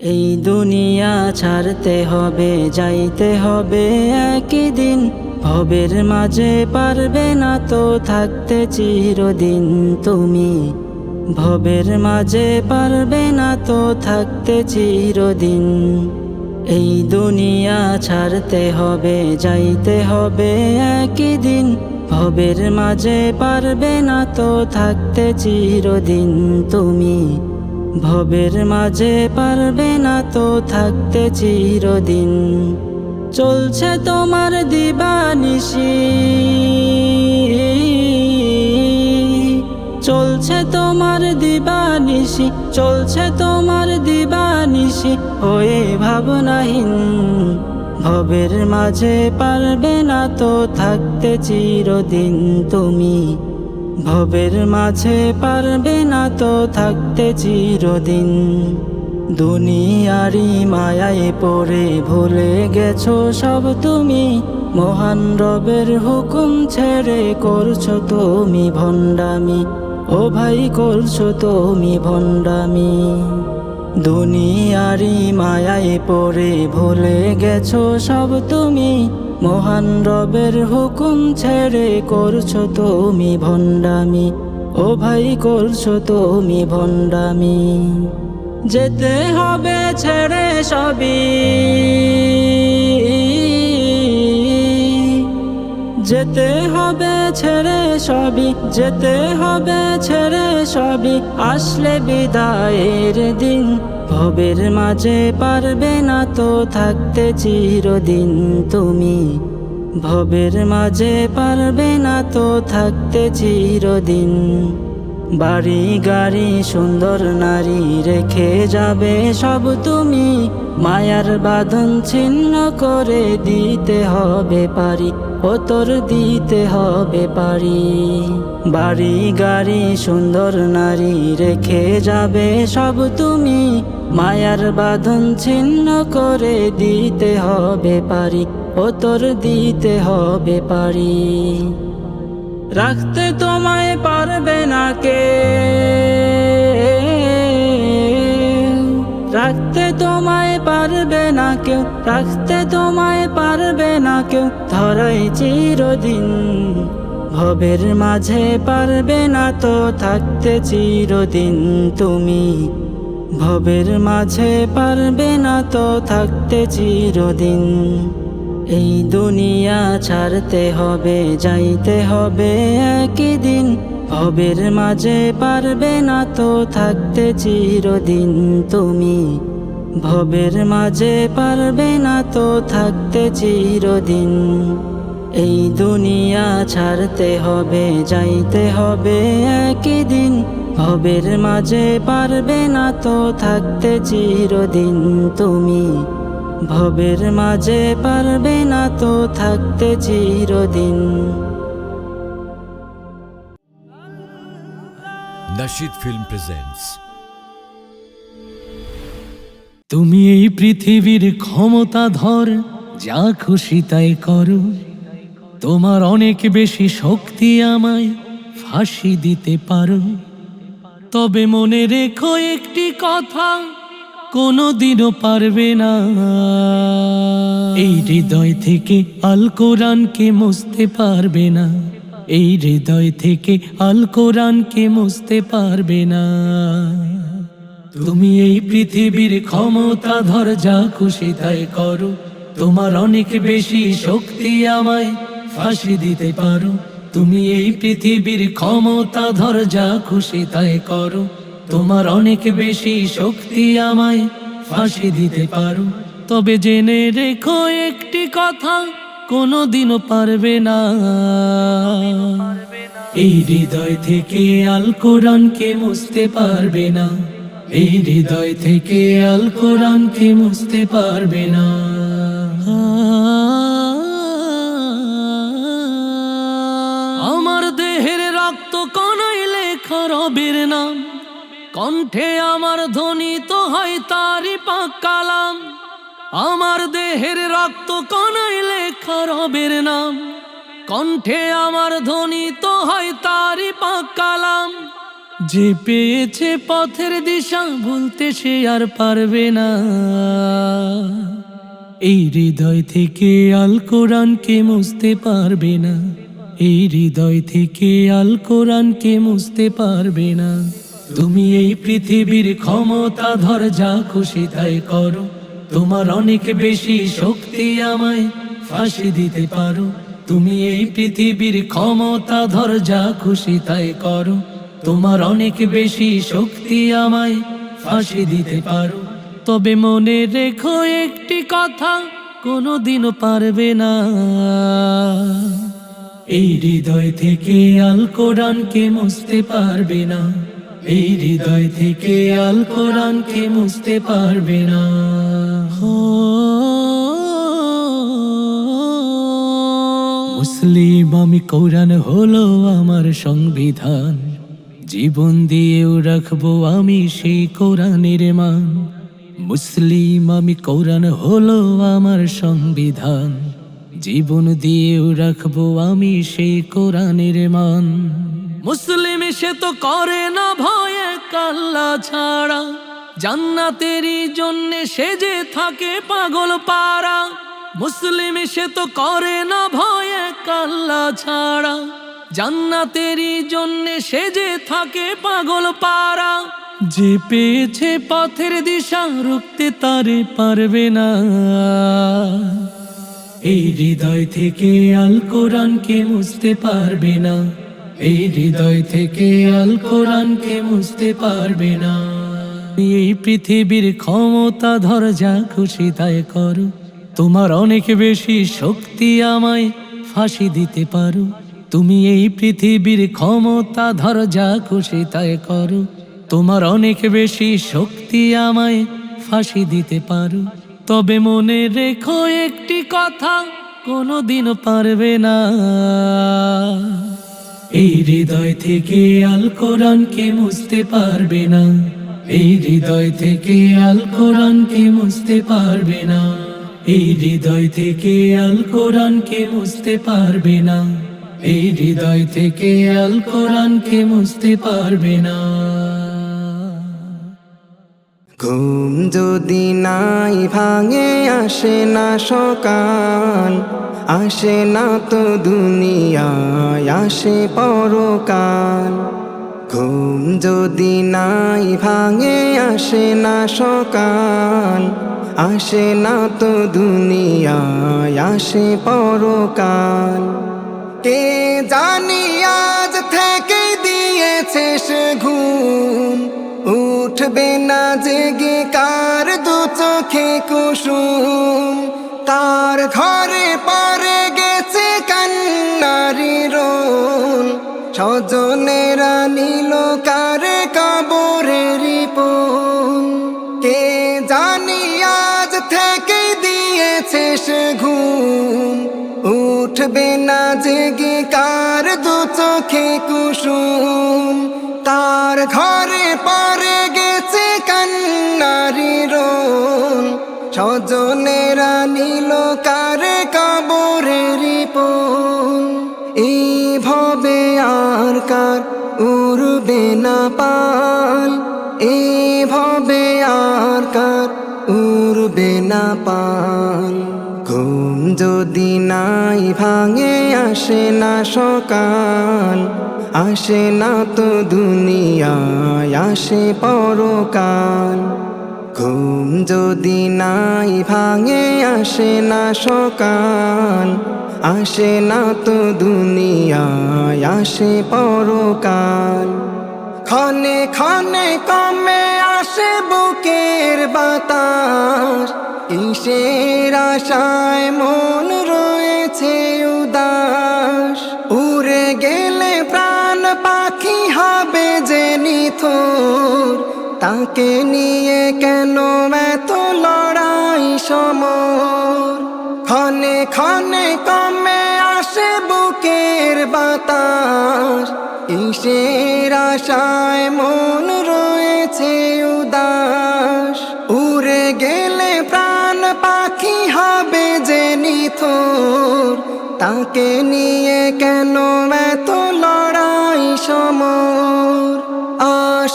এই দুনিয়া ছাড়তে হবে, যাইতে হবে একই দিন। ভবের মাঝে পারবে না তো থাকতে চিরদিন তুমি। ভবের মাঝে পারবে না তো থাকতে চিরদিন। এই দুনিয়া ছাড়তে হবে, যাইতে হবে একই দিন। ভবের মাঝে পারবে না তো থাকতে চিরদিন তুমি। ভবের মাঝে পারবে না তো থাকতে চিরদিন। চলছে তোমার দিবানিশি। চলছে তোমার দিবানিশি, চলছে তোমার দিবানিশি হয়ে ভাবনাহীন। ভবের মাঝে পারবে না তো থাকতে চিরদিন তুমি। ভবের মাঝে পারবে না তো থাকতে চিরদিন। দুনিয়ারি মায়ায় পড়ে ভুলে গেছো সব তুমি, মহান রবের হুকুম ছেড়ে করছ তুমি ভণ্ডামি। ও ভাই, করছ তুমি ভণ্ডামি। দুনিয়ারি মায়ায় পড়ে ভুলে গেছো সব তুমি। মহান রবের হুকুম ছেড়ে করছ তুমি ভণ্ডামি। ও ভাই, করছ তুমি ভণ্ডামি। যেতে হবে ছেড়ে সবই। যেতে হবে, ছেড়ে সবই। যেতে হবে, ছেড়ে সবই। আসলে বিদায়ের দিন, ভবের মাঝে পারবে না তো থাকতে চিরদিন তুমি। ভবের মাঝে পারবে না তো থাকতে চিরদিন। বাড়ি গাড়ি সুন্দর নারী রেখে যাবে সব তুমি। মায়ার বাঁধন ছিন্ন করে দিতে হবে পারি ও তোর দিতে হবে পারি। বাড়ি গাড়ি সুন্দর নারী রেখে যাবে সব তুমি। মায়ার বাঁধন ছিন্ন করে দিতে হবে পারি ও তোর দিতে হবে পারি। রাখতে তোমায় পারবে না কে? রাখতে তোমায় পারবে না কেউ, রাখতে তোমায় পারবে না কেউ। ধরাই চিরদিন, ভবের মাঝে পারবে না তো থাকতে চিরদিন। তুমি ভবের মাঝে পারবে না তো থাকতে চিরদিন। এই দুনিয়া ছাড়তে হবে, যাইতে হবে একই দিন। ভবের মাঝে পারবে না তো থাকতে চিরদিন তুমি। ভবের মাঝে পারবে না তো থাকতে চিরদিন। এই দুনিয়া ছাড়তে হবে, যাইতে হবে একই দিন। ভবের মাঝে পারবে না তো থাকতে চিরদিন তুমি। ভবের মাঝে পারবে না তো থাকতে চিরদিন। Nashid ফিল্ম presents তুমি এই পৃথিবীর ক্ষমতা ধর যা খুশি তাই করো। তোমার অনেক বেশি শক্তি আমায় ফাঁসি দিতে পারো। তবে মনে রেখো একটি কথা কোনোদিনও পারবে না। এই হৃদয় থেকে আল কোরআনকে মুছতে পারবে না। এই হৃদয় থেকে আল কোরআনকে মুছতে পারবে না। তুমি এই পৃথিবীর ক্ষমতা ধর, যা খুশি তাই করো। তোমার অনেক বেশি শক্তি আমায় ফাঁসি দিতে পারো। তুমি এই পৃথিবীর ক্ষমতা ধর, যা খুশি তাই করো। তোমার অনেক বেশি শক্তি আমায় ফাঁসি দিতে পারো। তবে জেনে রেখো একটি কথা, কোনোদিনও পারবে না। এই হৃদয় থেকে আল কোরআনকে মুছতে পারবে না। এই হৃদয় থেকে আল কোরআনকে মুছতে পারবে না। আমার দেহের রক্ত কনই লেখা রবের নাম। কণ্ঠে আমার ধ্বনি তো হয় তারি পাক কালাম। আমার দেহের রক্ত কনই লেখা রবের নাম। কণ্ঠে আমার ধ্বনি তো হয় তারি পাক কালাম। যে পেয়েছে পথের দিশা ভুলতে সে আর পারবে না। এই হৃদয় থেকে আল কোরআনকে মুছতে পারবে না। এই হৃদয় থেকে আল কোরআনকে মুছতে পারবে না। তুমি এই পৃথিবীর ক্ষমতা ধর, যা খুশি তাই করো। তোমার অনেক বেশি শক্তি আমায় ফাঁসি দিতে পারো। তুমি এই পৃথিবীর ক্ষমতা ধর, যা খুশি তাই করো। তোমার অনেক বেশি শক্তি আমায় ফাঁসি দিতে পারো। তবে মনে রেখো একটি কথা কোনো কোনোদিনও পারবে না। এই হৃদয় থেকে আল কোরআনকে মুছতে পারবে না। এই হৃদয় থেকে আল কোরআনকে মুছতে পারবে না। মুসলিম আমি কোরআন হলো আমার সংবিধান। জীবন দিয়েও রাখব আমি সেই কোরআনের মান। মুসলিম আমি কোরআন হলো আমার সংবিধান। জীবন দিয়েও রাখব আমি সেই কোরআনের মান। মুসলিম সে তো করে না ভয়ে কাল্লা ছাড়া। জান্নাতেরই জন্যে সে যে থাকে পাগল পাড়া। মুসলিম সে তো করে না ভয়ে কাল্লা ছাড়া। জান্নাতেরই জন্যে সে যে থাকে পাগল পাড়া। যে পেয়েছে পথের দিশা রুখতে তারে পারবে না। এই হৃদয় থেকে আল কোরআনকে মুছতে পারবে না। এই হৃদয় থেকে আল কোরআনকে মুছতে পারবে না। এই পৃথিবীর ক্ষমতা ধর যা খুশি তাই করো। তোমার অনেক বেশি শক্তি আমায় ফাঁসি দিতে পারো। তুমি এই পৃথিবীর ক্ষমতা ধর যা খুশি তাই করো। তোমার অনেক বেশি শক্তি আমায় ফাঁসি দিতে পারো। তবে মনে রেখো একটি কথা কোনোদিনও পারবে না। এই হৃদয় থেকে আল কোরআনকে মুছতে পারবে না। এই হৃদয় থেকে আল কোরআনকে মুছতে পারবে না। এই হৃদয় থেকে আল কোরআনকে মুছতে পারবে না। এই হৃদয় থেকে আল কোরআনকে মুছতে পারবে না। ঘুম যদি নাই ভাঙে, আসে না সকাল, আসে না তো দুনিয়ায়, আসে পরকাল। ঘুম যদি নাই ভাঙে, আসে না সকাল, আসে না তো দুনিয়ায়, আসে পরকাল। কে জানি আজ থেকে দিয়েছে সে ঘুম উঠবে না জেগে কার দু চোখে কুসুম? তার ঘরে পরে গেছে কান্নারি রোল। স্বজনেরা নিল কারে কবরের পোল কে জানি আজ থেকে দিয়েছে সে ঘুম। উঠবে না জেগে কার দু চোখে কুসুম? তার ঘরে পরে স্বজনেরা নিল কারে কবরের পোল। এইভাবে আর কার উড়বে না পাল। এইভাবে আর কার উড়বে না পাল। ঘুম যদি নাই ভাঙে, আসে না সকাল। আসে না তো দুনিয়ায়, আসে পরকাল। ঘুম যদি নাই ভাঙে, আসে না সকাল, আসে না তো দুনিয়ায়, আসে পরকাল। ক্ষণে ক্ষণে কমে আসে বুকের বাতাস, কিসের আশায় মন রয়েছে উদাস। তাকে নিয়ে কেন এত লড়াই সমর? ক্ষণে ক্ষণে কমে আসে বুকের বাতাস। কিসের আশায় মন রয়েছে উদাস। উড়ে গেলে প্রাণ পাখি হবে যে নিথর। তাকে নিয়ে কেন এত লড়াই সমর?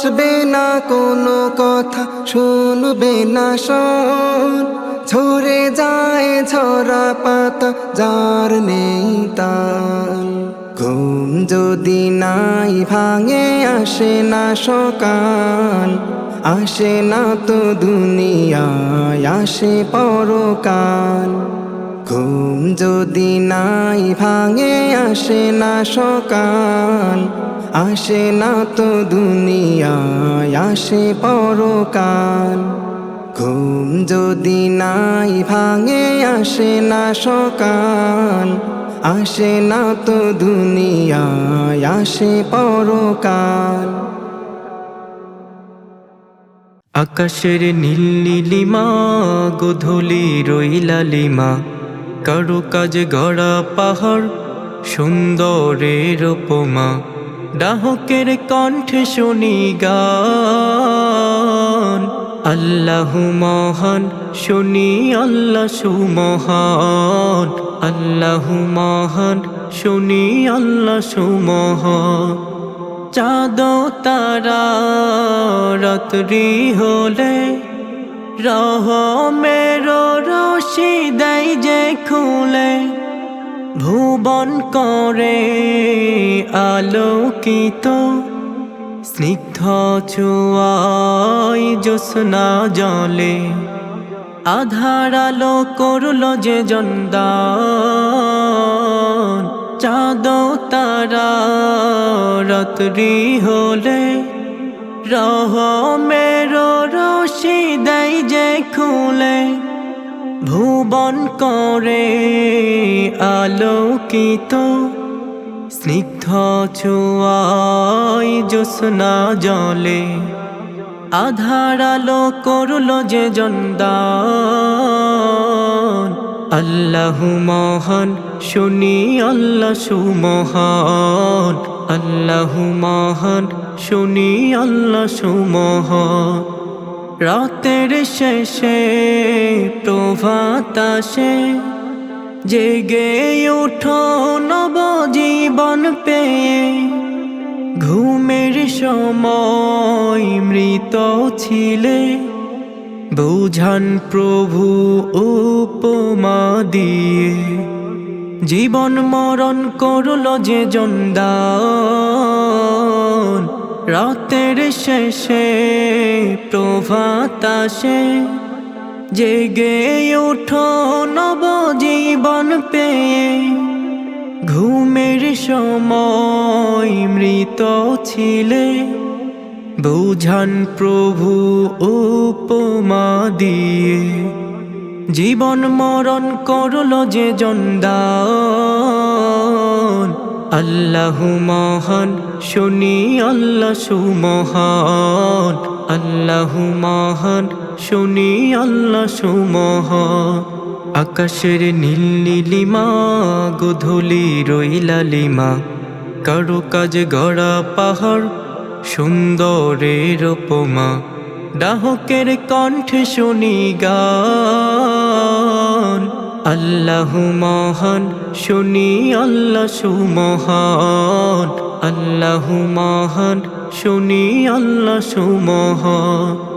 আসবে না কোনো কথা, শুনবে না শোন ঝরে যায় ঝরা পাতা, যার নেই তান ঘুম যদি নাই, ভাঙে আসে না সকাল। আসে না তো দুনিয়ায়, আসে পরকাল। ঘুম যদি নাই, ভাঙে আসে না সকাল। আসে না তো দুনিয়ায়, আসে পরকাল। ঘুম যদি নাই, ভাঙে আসে না সকাল। আসে না তো দুনিয়ায়, আসে পরকাল। আকাশের নীল নীলিমা, গোধূলি রইলালিমা কারও কাজ গড়া পাহাড়, সুন্দরের উপমা। ডাহকের কণ্ঠে শুনি গান। আল্লাহ মহান, শুনি আল্লাহ সুমহান। আল্লাহ মহান, শুনি আল্লাহ সুমহান। চাঁদ তারা রাত্রি হলে রহ মেরো রশি দেয় যে খুলে। ভুবন করে আলোকিত, স্নিগ্ধ চুয়াই জ্যোৎস্না জলে। আধার আলো করল যে জন্দান, চাঁদ তারা রাত্রি হলে রহ মেরো রশি দেয় যে খুলে। ভুবন করে আলোকিত, স্নিগ্ধ চুয়াই জ্যোৎস্না জলে। আধার আলো করল যে জন্দান। আল্লাহ মহান, শুনি আল্লাহ সুমহান। আল্লাহ মহান, শুনি আল্লাহ সুমহান। রাতের শেষে প্রভাত আসে। জেগে উঠো নব জীবন পেয়ে। ঘুমের সময় মৃত ছিলে। বুঝান প্রভু উপমা দিয়ে। জীবন মরণ করল যে জন্দান। রাতের শেষে প্রভাত আসে জেগে উঠো নব জীবন পেয়ে। ঘুমের সময় মৃত ছিলে, বুঝান প্রভু উপমা দিয়ে। জীবন মরণ করল যে জন্দা আল্লাহ মহান শুনি আল্লাহ সুমহান, আল্লাহ মহান, শুনি আল্লাহ সুমহান। আকাশের নীল নীলিমা, গোধূলি রইলালিমা কারও কাজ গড়া পাহাড়, সুন্দরের উপমা। ডাহকের কণ্ঠে শুনি গান। আল্লাহ মহান শুনি আল্লাহ সুমহান। আল্লাহ মহান শুনি আল্লাহ সুমহান।